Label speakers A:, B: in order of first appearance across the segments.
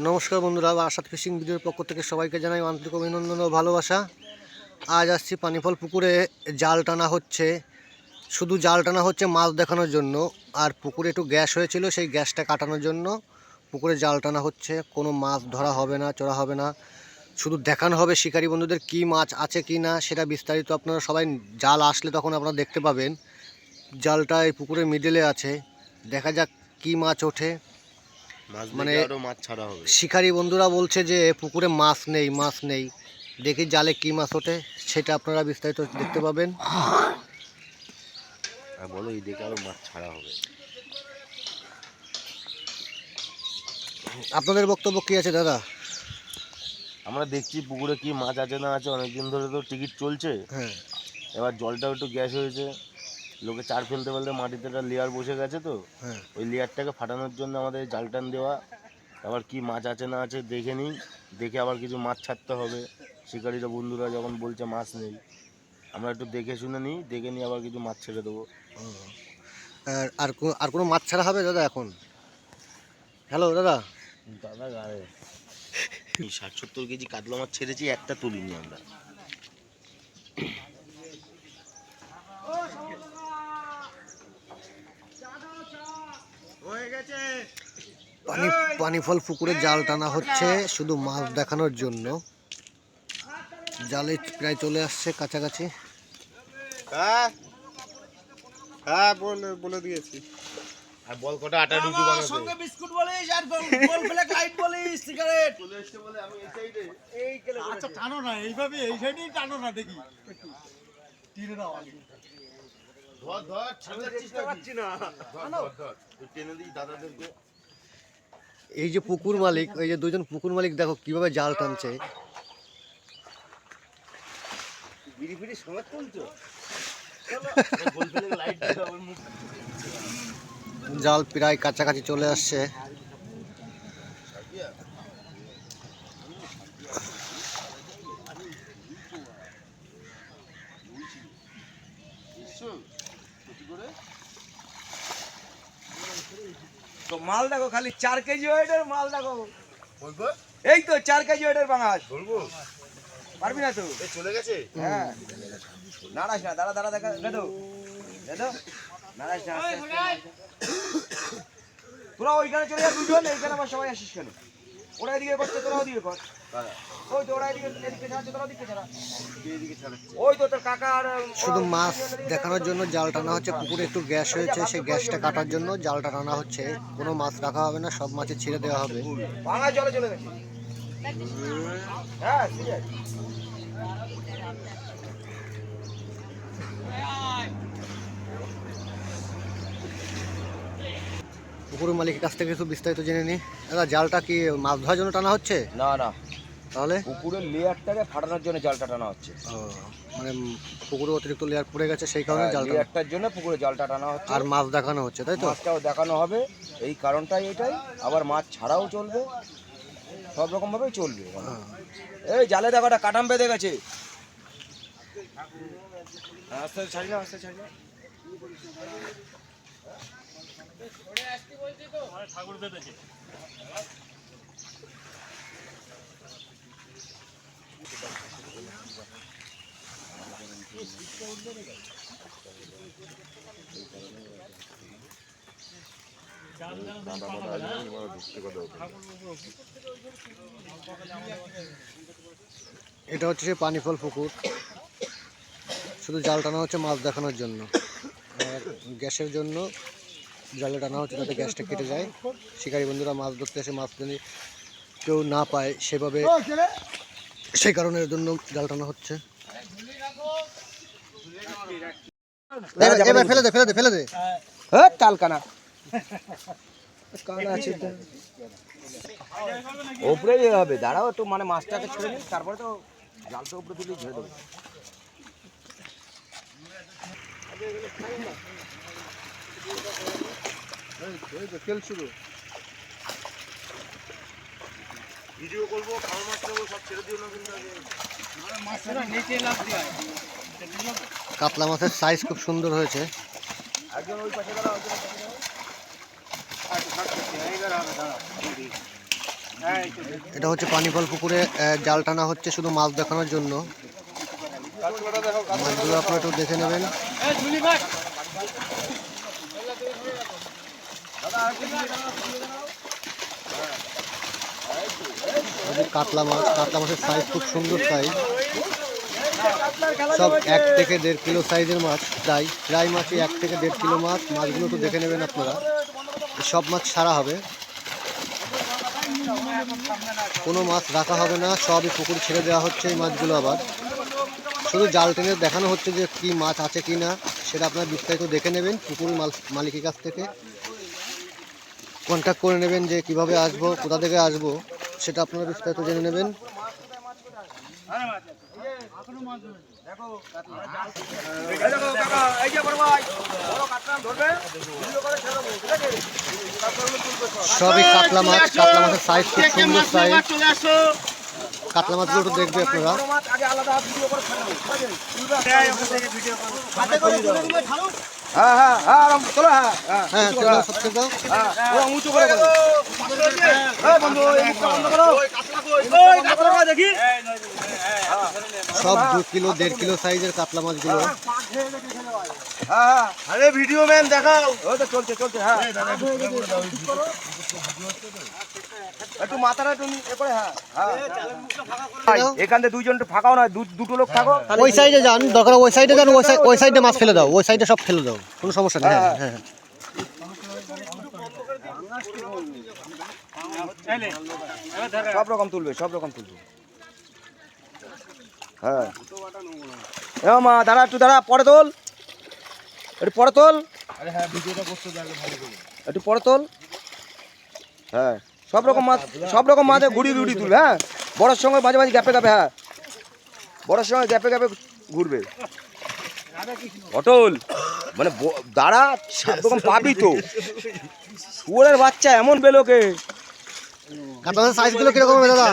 A: নমস্কার বন্ধুরা আসাদ ফিশিং ভিডিওর পক্ষ থেকে সবাইকে জানাই আন্তরিক অভিনন্দন ও ভালোবাসা। আজ আসছি পানিফল পুকুরে, জাল টানা হচ্ছে। শুধু জাল টানা হচ্ছে মাছ দেখানোর জন্য, আর পুকুরে একটু গ্যাস হয়েছিল, সেই গ্যাসটা কাটানোর জন্য পুকুরে জাল টানা হচ্ছে। কোনো মাছ ধরা হবে না, চড়া হবে না। শুধু দেখানো হবে শিকারী বন্ধুদের কি মাছ আছে কি না, সেটা বিস্তারিত আপনারা সবাই জাল আসলে তখন আপনারা দেখতে পাবেন। জালটা এই পুকুরের মিডলে আছে। দেখা যাক কি মাছ ওঠে। মানে-
B: আরও মাছ ছাড়া হবে।
A: শিকারী বন্ধুরা বলছে যে পুকুরে মাছ নেই মাছ নেই। দেখি জালে কি মাছ ওঠে সেটা আপনারা বিস্তারিত দেখতে পাবেন।
B: আর বলো এই দেখে আরও মাছ ছাড়া হবে।
A: আপনাদের বক্তব্য কি আছে দাদা?
B: আমরা দেখছি পুকুরে কি মাছ আছে না আছে অনেকদিন ধরে তো টিকিট চলছে।
A: হ্যাঁ।
B: এবার জলটাও একটু গ্যাস হয়েছে। লোকে চার ফেলতে ফেলতে মাটিতে একটা লেয়ার বসে গেছে তো।
A: হ্যাঁ।
B: ওই লেয়ারটাকে ফাটানোর জন্য আমাদের জাল টান দেওয়া আবার কি মাছ আছে না আছে দেখে নিই দেখে আবার কিছু মাছ ছাড়তে হবে। শিকারীরা বন্ধুরা যখন বলছে মাছ নেই আমরা একটু দেখে শুনে নিই দেখে নিই আবার কিছু মাছ ছেড়ে দেবো।
A: আর আর কোনো মাছ ছাড়া হবে দাদা এখন? হ্যালো দাদা?
B: দাদা গায়ে ষাট সত্তর কেজি কাতলা মাছ ছেড়েছি একটা তুলিনি আমরা।
A: পানি পানিফল পুকুরে জাল টানা হচ্ছে শুধু মাছ দেখানোর জন্য। জালে প্রায় চলে আসছে কাছাকাছি।
C: হ্যাঁ হ্যাঁ বলে বলে দিয়েছি।
B: আর বল কটা আটা রুটি বানাতে।
D: সঙ্গে বিস্কুট বলিস আর গোল ব্ল্যাক লাইট বলিস সিগারেট। এই কেলে
E: আচ্ছা টানো না এইভাবে এই সাইডেই টানো না দেখি। টিনে দাও আগে।
B: ধর ধর ছেড়ে যাচ্ছিস
D: বুঝতে না।
B: ধর ধর টেনে দিই দাদাদেরকে।
A: এই যে পুকুর মালিক এই যে দুজন পুকুর মালিক দেখো কীভাবে জাল টানছে। জাল প্রায় কাছাকাছি চলে আসছে।
D: তো মাল দেখো খালি চার কেজি ওয়েটের মাল দেখো। এই তো চার কেজি ওয়েটের বাঙাল
B: বলব?
D: পারবি না তো
B: চলে গেছে?
D: হ্যাঁ। নাড়াস না দাঁড়া দাঁড়া দেখা দেখো। দেখো? নাড়াস না তোরা ওইখানে চলে যা দুজন এইখানে আবার সবাই আসিস কেন? ওরা এদিকে করছে তোরা ওদিকে কর।
A: শুধু মাছ দেখানোর জন্য জাল টানা হচ্ছে পুকুরে একটু গ্যাস হয়েছে সেই গ্যাসটা কাটার জন্য জালটা টানা হচ্ছে। কোনো মাছ রাখা হবে না সব মাছে ছেড়ে দেওয়া হবে।
D: হ্যাঁ
A: পুকুরের মালিকের কাছ থেকে একটু বিস্তারিত জেনে নিই দাদা জালটা কি মাছ ধরার জন্য টানা হচ্ছে?
D: না না।
A: তাহলে?
D: পুকুরের লেয়ারটাকে ফাটানোর জন্য জালটা টানা হচ্ছে।
A: মানে পুকুরে অতিরিক্ত লেয়ার পড়ে গেছে সেই কারণে জাল
D: লেয়ারটার জন্য পুকুরে জালটা টানা হচ্ছে।
A: আর মাছ দেখানো হচ্ছে তাই তো?
D: মাছটাও দেখানো হবে। এই কারণটাই এটাই। আবার মাছ ছাড়াও চলবে। সব রকম ভাবেই চলবে।
A: হ্যাঁ।
D: এই জালে দেখো একটা কাটাম বেঁধে গেছে। আস্তে আস্তে ছাড়ি না আস্তে ছাড়ি না।
A: এটা হচ্ছে সেই পানিফল পুকুর। শুধু জাল টানা হচ্ছে মাছ দেখানোর জন্য। আর গ্যাসের জন্য জালে টানা হচ্ছে যাতে গ্যাসটা কেটে যায়। শিকারী বন্ধুরা মাছ ধরতে এসে মাছ যদি কেউ না পায়, সেভাবে সেই কারণের জন্য জাল টানা হচ্ছে। এবার- ফেলে দে ফেলে দে ফেলে দে।
D: হ্যাঁ টাল কানা। তো। ওপরে হবে দাঁড়াও একটু মানে মাছটাকে ছেড়ে নিই তারপরে তো জালটা উপরে তুলে দেবো।
C: খেল শুরু।
B: ভিডিও করব খাওয়া মাছ নেব সব ছেড়ে দিও না কিন্তু
A: কাতলা মাছের সাইজ খুব সুন্দর হয়েছে।
D: একজন ওই পাশে দাঁড়াও একজন ওই পাশে দাঁড়াও।
A: এটা হচ্ছে পানিফল পুকুরে জাল টানা হচ্ছে শুধু মাছ দেখানোর জন্য। মাছগুলো আপনারা একটু দেখে নেবেন। এই কাতলা মাছ, কাতলা মাছের সাইজ খুব সুন্দর সাইজ সব এক থেকে দেড় কিলো সাইজের মাছ প্রায় প্রায় মাছই এক থেকে দেড় কিলো মাছ, মাছগুলো তো দেখে নেবেন আপনারা। সব মাছ সারা হবে। কোনো মাছ রাখা হবে না, সবই পুকুর ছেড়ে দেওয়া হচ্ছে এই মাছগুলো আবার। শুধু জাল টেনে দেখানো হচ্ছে যে কি মাছ আছে কি না, সেটা আপনার বিস্তারিত দেখে নেবেন পুকুর মাল- মালিকের কাছ থেকে। কন্ট্যাক্ট করে নেবেন যে কীভাবে আসব, কোথা থেকে আসব। সেটা আপনারা বিস্তারিত জেনে নেবেন
D: এই দেখো কাকা এই যে বড় ভাই বড় কাটলাম ধরবে ভিডিও করে ছেড়ে দেবো ঠিক আছে কাটলাগুলো তুলবে সব
A: সবই কাতলা মাছ কাতলা মাছের সাইজ খুব সুন্দর সাইজ কাতলা মাছগুলো একটু দেখবে আপনারা
D: আগে আলাদা ভিডিও করে হ্যাঁ হ্যাঁ হ্যাঁ চলো হ্যাঁ হ্যাঁ
A: হ্যাঁ দাও, সব
D: হ্যাঁ উঁচু করে করো। এই বন্ধু এই মুখটা বন্ধ করো। ওই বন্ধ করো দেখি।
A: সব দু কিলো দেড় কিলো সাইজের কাতলা মাছগুলো।
D: হ্যাঁ হ্যাঁ আরে ভিডিও ম্যান দেখাও। তো চলছে চলছে হ্যাঁ। একটু মাথাটা একটু এ করে হ্যাঁ হ্যাঁ। এখান থেকে দুইজন একটু ফাঁকাও নয় দু- দুটো লোক থাকো।
A: ওই সাইডে যান দরকার ওই সাইডে যান ওই সাইড ওই সাইডে মাছ ফেলে দাও ওই সাইডে সব ফেলে দাও কোনো সমস্যা নেই হ্যাঁ হ্যাঁ
D: সব রকম তুলবে সব রকম তুলবে। হ্যাঁ। এ মা দাঁড়া একটু দাঁড়া পরে তোল। একটু পরে তোল। একটু পরে তোল। হ্যাঁ। সব রকম মাছ সব রকম মাছ ঘুরি ঘুরি তুলবে হ্যাঁ বড়োর সঙ্গে মাঝে মাঝে গ্যাপে গ্যাপে হ্যাঁ বড়োর সঙ্গে গ্যাপে গ্যাপে ঘুরবে অটল মানে দাঁড়া সব রকম পাবি তো শুয়োরের বাচ্চা এমন বেলোকে
A: কাতলা মাছের সাইজগুলো কীরকম হবে দাদা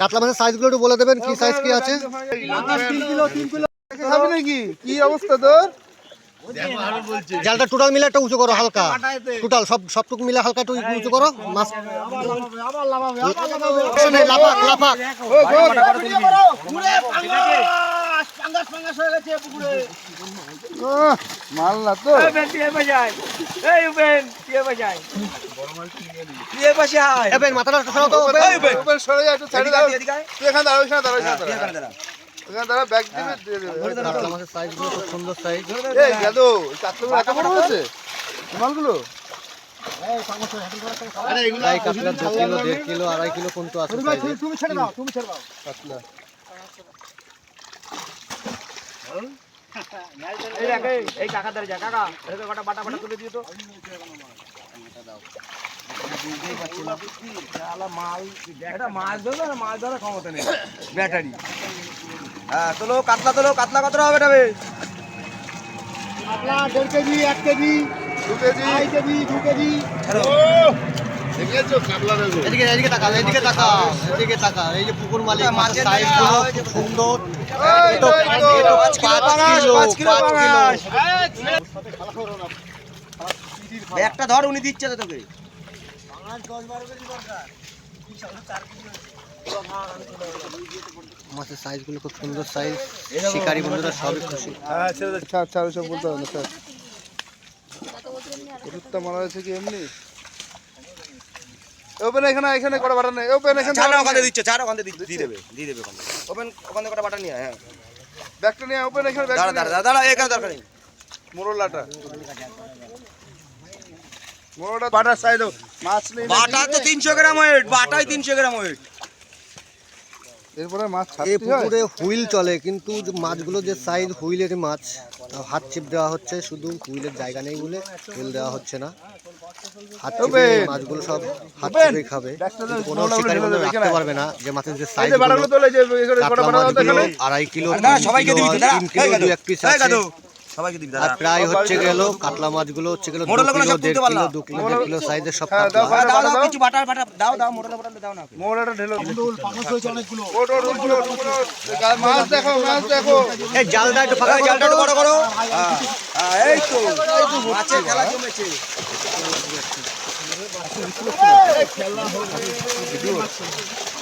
A: কাতলা মাছের সাইজগুলো একটু বলে দেবেন কি সাইজ কি আছে
C: খাবি নাকি কি অবস্থা তোর
A: জালটা টোটাল মিলে একটা উঁচু করো হালকা। টোটাল সব সবটুকু মিলে হালকা একটু উঁচু করো মাছ লাফাক লাফাক।
C: আহ, তো।
A: মাথাটা একটু সরাও তো ওপেন।
C: ওপেন সরে যা একটু সাইডে দাও। এখানে দাঁড়া ওইখানে দাঁড়া ওইখানে দাঁড়া। ওইখানে দাঁড়া ব্যাগ দিবে দিয়ে দেবে।
A: কাতলা সাইজগুলো খুব সুন্দর সাইজ
C: এই কাতলা মালগুলো
A: আড়াই কিলো আছে সাইজে
C: তুমি ছেড়ে দাও তুমি ছেড়ে দাও। কাতলা
D: এই কাকা দাঁড়িয়ে যা কাকা। এরকম কটা বাটা বাটা তুলে দিও তো। এটা মাছ ধরবে না? মাছ ধরার ক্ষমতা নেই। ব্যাটারি। হ্যাঁ তোলো কাতলা তোলো কাতলা কতটা হবে তবে
C: দেড় কেজি এক কেজি দু কেজি। আড়াই কেজি দু কেজি। কাতলা
A: এদিকে এদিকে এই যে পুকুর মালিক মাছের সাইজগুলো সুন্দর।
D: একটা ধর উনি দিচ্ছে তো তোকে
A: মাছের সাইজগুলো খুব সুন্দর সাইজ শিকারি বন্ধুরা সবই খুশি।
C: হ্যাঁ ছেড়ে ছাড় ছাড় ওসব বলতে হবে না ছাড় ওষুধটা মারা হয়েছে কি এমনি? ওপেন এখানে এখানে কটা বাটা নেই? ওপেন এখানে
D: চার ওখানে দিচ্ছে চার ওখানে দিচ্ছে দিয়ে দেবে দিয়ে দেবে ওখানে ওপেন ওখানে কটা বাটা নিয়ে হ্যাঁ।
C: ব্যাগটা নিয়ে ওপেন এখানে
D: দাঁড়া
C: ব্যাগটা
D: দাঁড়া দাঁড়া এখানে দরকার নেই।
C: মোরলাটা। মোরলাটা বাটার সাইড মাছ নেই
D: বাটা তো তিনশো গ্রাম ওয়েট বাটাই তিনশো গ্রাম ওয়েট
C: এরপরে মাছ
A: এই পুকুরে হুইল চলে কিন্তু মাছগুলো যে সাইজ হুইলের মাছ হাত চিপ দেওয়া হচ্ছে শুধু হুইলের জায়গা নেই বলে হুইল দেওয়া হচ্ছে না। হাত চিপে মাছগুলো সব হাত চিপে খাবে। কোনো শিকারি বন্ধু রাখতে পারবে না যে মাছের যে সাইজ কাতলা মাছগুলো আড়াই কিলো তিন কিলো দু এক পিস আছে।
D: সবাইকে দিবি
A: আর প্রায় হচ্ছে গেল কাতলা মাছগুলো হচ্ছে গেল দু
D: মোড়লগুলো
A: কিলো দেড় কিলো দু কিলো দেড় কিলো সাইজের সব কাতলা।
D: দাও দাও
C: দাও
D: কিছু বাটা বাটা দাও দাও মোটর মোটর দাও না।
C: মোরলাটা ঢেলো। ওট ওট ওট ওট ওট মাছ দেখো মাছ দেখো।
A: এই জালটা একটু ফাঁকা
D: জালটা একটু বড় করো। এই তো। মাছের খেলা জমেছে।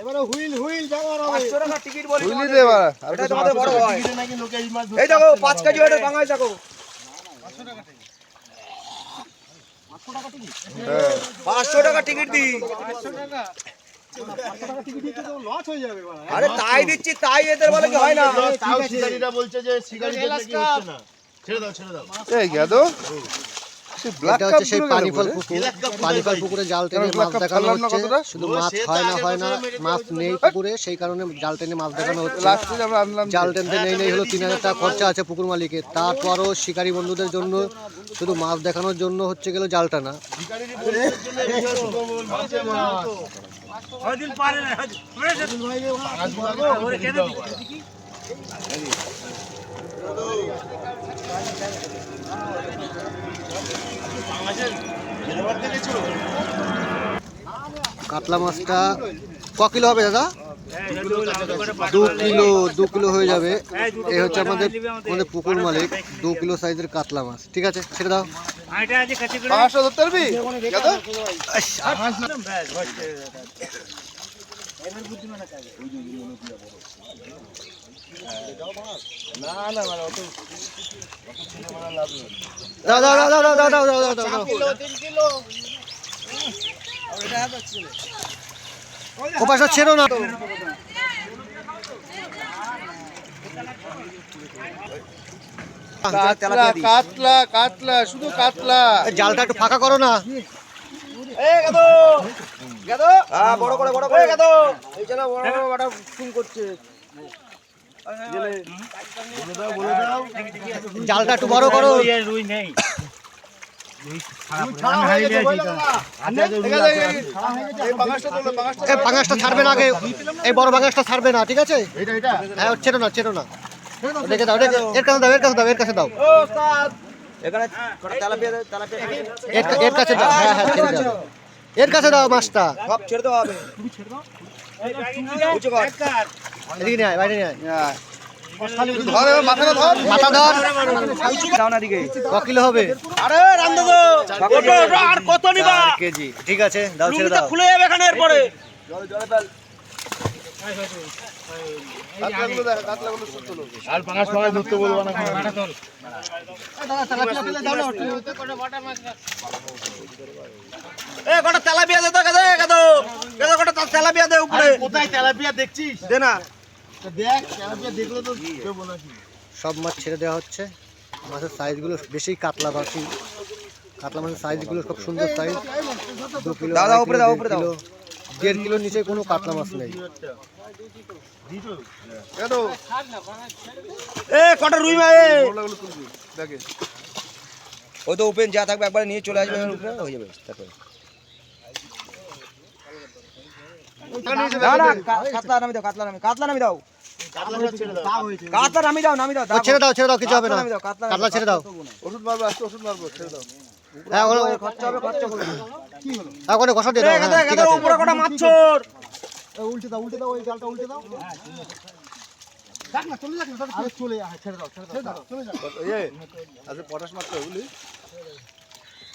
E: এবারে হুইল হুইল ব্যবহার হবে
D: পাঁচশো টাকা টিকিট বলি
C: আর
D: এটা তোমাদের বড় হয়।
E: নাকি লোকে এই মাছ
D: এই দেখো পাঁচ কেজি ওটা বাঙালি দেখো।
C: হ্যাঁ
D: পাঁচশো টাকা টিকিট? দি
E: লস হয়ে যাবে বাড়া।
D: আরে তাই দিচ্ছি তাই এদের বলে কি হয় না?
B: তাও শিকারিরা বলছে যে শিকারিদের নাকি হচ্ছে না। ছেড়ে দাও ছেড়ে দাও।
C: এই গেদো।
A: এটা হচ্ছে সেই পানিফল পুকুর। পানিফল পুকুরে জাল টেনে মাছ দেখানো হচ্ছে। শুধু মাছ হয় না হয় না মাছ নেই পুকুরে সেই কারণে জাল টেনে মাছ দেখানো হচ্ছে।
C: আমরা আনলাম
A: জাল টেনতে নেই নেই হলো তিন হাজার টাকা খরচা আছে পুকুর মালিকের। তারপরও শিকারী বন্ধুদের জন্য শুধু মাছ দেখানোর জন্য হচ্ছে গেল জাল টানা কাতলা মাছটা ক কিলো হবে দাদা? দু কিলো দু কিলো হয়ে যাবে। এই হচ্ছে আমাদের আমাদের পুকুর মালিক দু কিলো সাইজের কাতলা মাছ। ঠিক আছে ছেড়ে দাও।
C: পাঁচশো ধরতে পারবি গেদো
A: দাও দাও দাও দাও দাও দাও দাও দাও দাও ও পাশে ছেড়ো না
C: কাতলা কাতলা কাতলা শুধু কাতলা
A: জালটা একটু ফাঁকা করো না
D: হ্যাঁ বড় করে বড় করে গেতো এই বড় বড় বড় করছে
A: জালটা একটু বড় করো
C: তোলো
A: বাগাসটা ছাড়বে না আগে এই বড় বাগাসটা ছাড়বে না ঠিক আছে হ্যাঁ ছেড়ো না ছেড়ো না রেখে দাও এর কাছে দাও এর কাছে দাও এর কাছে দাও। এর কাছে দাও হ্যাঁ হ্যাঁ ছেড়ে দাও এর কাছে দাও মাছটা
D: সব ছেড়ে দেওয়া হবে।
A: এদিকে নিয়ে আয় বাইরে নিয়ে আয়
C: ধর এবার ধর।
A: মাথা ধর।
D: দাও না দিকে
A: ক কিলো হবে।
D: আরে রামদাদু আর কত নিবা?
A: কেজি। ঠিক আছে দাও ছেড়ে দাও।
D: খুলে যাবে এখানে এরপরে।
B: আর ধরতে বলব না
D: এ কটা তেলাপিয়া দে তো গেদো গেদো গেদো কটা তেলাপিয়া দে উপরে।
B: কোথায় তেলাপিয়া দেখছিস?
D: দে না।
A: সব মাছ ছেড়ে দেওয়া হচ্ছে। মাছের সাইজগুলো বেশি কাতলা বেশি কাতলা মাছের সাইজগুলো খুব সুন্দর সাইজ দু কিলো কিলো,
D: দাও,
A: দেড়
D: উপরে দাও।
A: কিলো। দেড় কিলোর নিচে কোনো কাতলা মাছ নেই।
D: কটা রুই মা ওই তো ওপেন যা থাকবে একবার নিয়ে চলে আসবে উপরে হয়ে যাবে তারপরে। কাতলা নামি দাও কাতলা নামি কাতলা নামি দাও। কাতলা নামি দাও। নামি দাও
A: ছেড়ে দাও ছেড়ে দাও কিছু হবে না।
D: কাতলা নামি দাও, কাতলা
A: কাতলা ছেড়ে দাও।
C: ওষুধ মারবো আজকে ওষুধ মারবো ছেড়ে দাও।
A: হ্যাঁ ওখানে
D: খরচা হবে খরচা করবে।
A: হ্যাঁ, ওখানে কষা দিয়ে দাও হ্যাঁ, ঠিক আছে।
D: উপরে কটা মাছর
E: উল্টে দাও উল্টে দাও ওই জালটা উল্টে দাও। চলে যাক না চলে ছেড়ে দাও। ছেড়ে দাও চলে যাক
C: আজকে পটাশ মারতে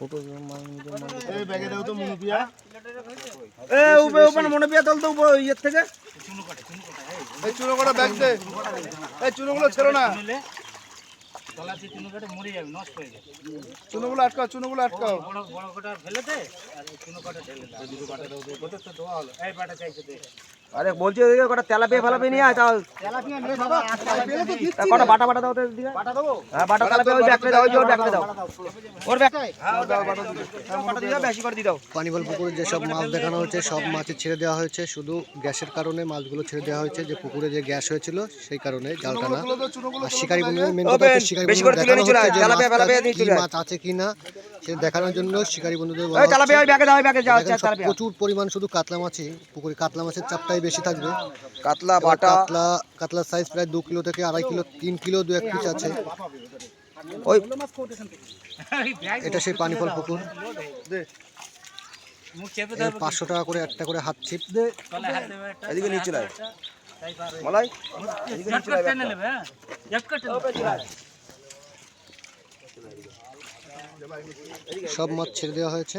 D: ছোট
B: এই ব্যাগে দাও তো মনুপিয়া।
D: এ উপরে উপরে মনুপিয়া তোল তো উপরে ইয়ের থেকে।
C: এই চুনো কটা ব্যাগ দে। এই চুনোগুলো ছেড়ো না। চুনোগুলো আটকাও চুনোগুলো আটকাও। বড় কটা ফেলে দে।
D: আর
F: চুনো কটা ঢেলে দাও দুটো বাটা দাও তো দেওয়া হলো। এই বাটা চাইছে দে।
D: বলছি ওদিকে কটা তেলাপিয়া ফেলাপিয়া নিয়ে আয় তাও কটা বাটা বাটা দাও তো হ্যাঁ বাটা তেলাপিয়া ওই ব্যাগটা দাও ওই ওর ব্যাগটা দাও। ওর ব্যাগ হ্যাঁ বেশি করে দিয়ে দাও।
A: পানিফল পুকুরে যেসব মাছ দেখানো হয়েছে সব মাছই ছেড়ে দেওয়া হয়েছে। শুধু গ্যাসের কারণে মাছগুলো ছেড়ে দেওয়া হয়েছে। যে পুকুরে যে গ্যাস হয়েছিল সেই কারণে জাল টানা। আর শিকারি বন্ধুদের মেন কথা শিকারি
D: বেশি করে
A: বন্ধুদের
D: তুলে
A: দেখানো হচ্ছে যে কি। মাছ আছে কিনা সেটা দেখানোর জন্য শিকারি বন্ধুদের
D: তেলাপিয়া
A: প্রচুর পরিমাণ শুধু কাতলা মাছই পুকুরে কাতলা মাছের চাপটাই বেশি থাকবে।
D: কাতলা বাটা।
A: কাতলা কাতলার সাইজ প্রায় দু কিলো থেকে আড়াই কিলো তিন কিলো দু এক পিস আছে।
D: ওই
A: এটা সেই পানিফল পুকুর। পাঁচশো টাকা করে একটা করে হাত ছিপ
D: এদিকে মলাই এদিকে ব্যাগটা।
A: সব মাছ ছেড়ে দেওয়া হয়েছে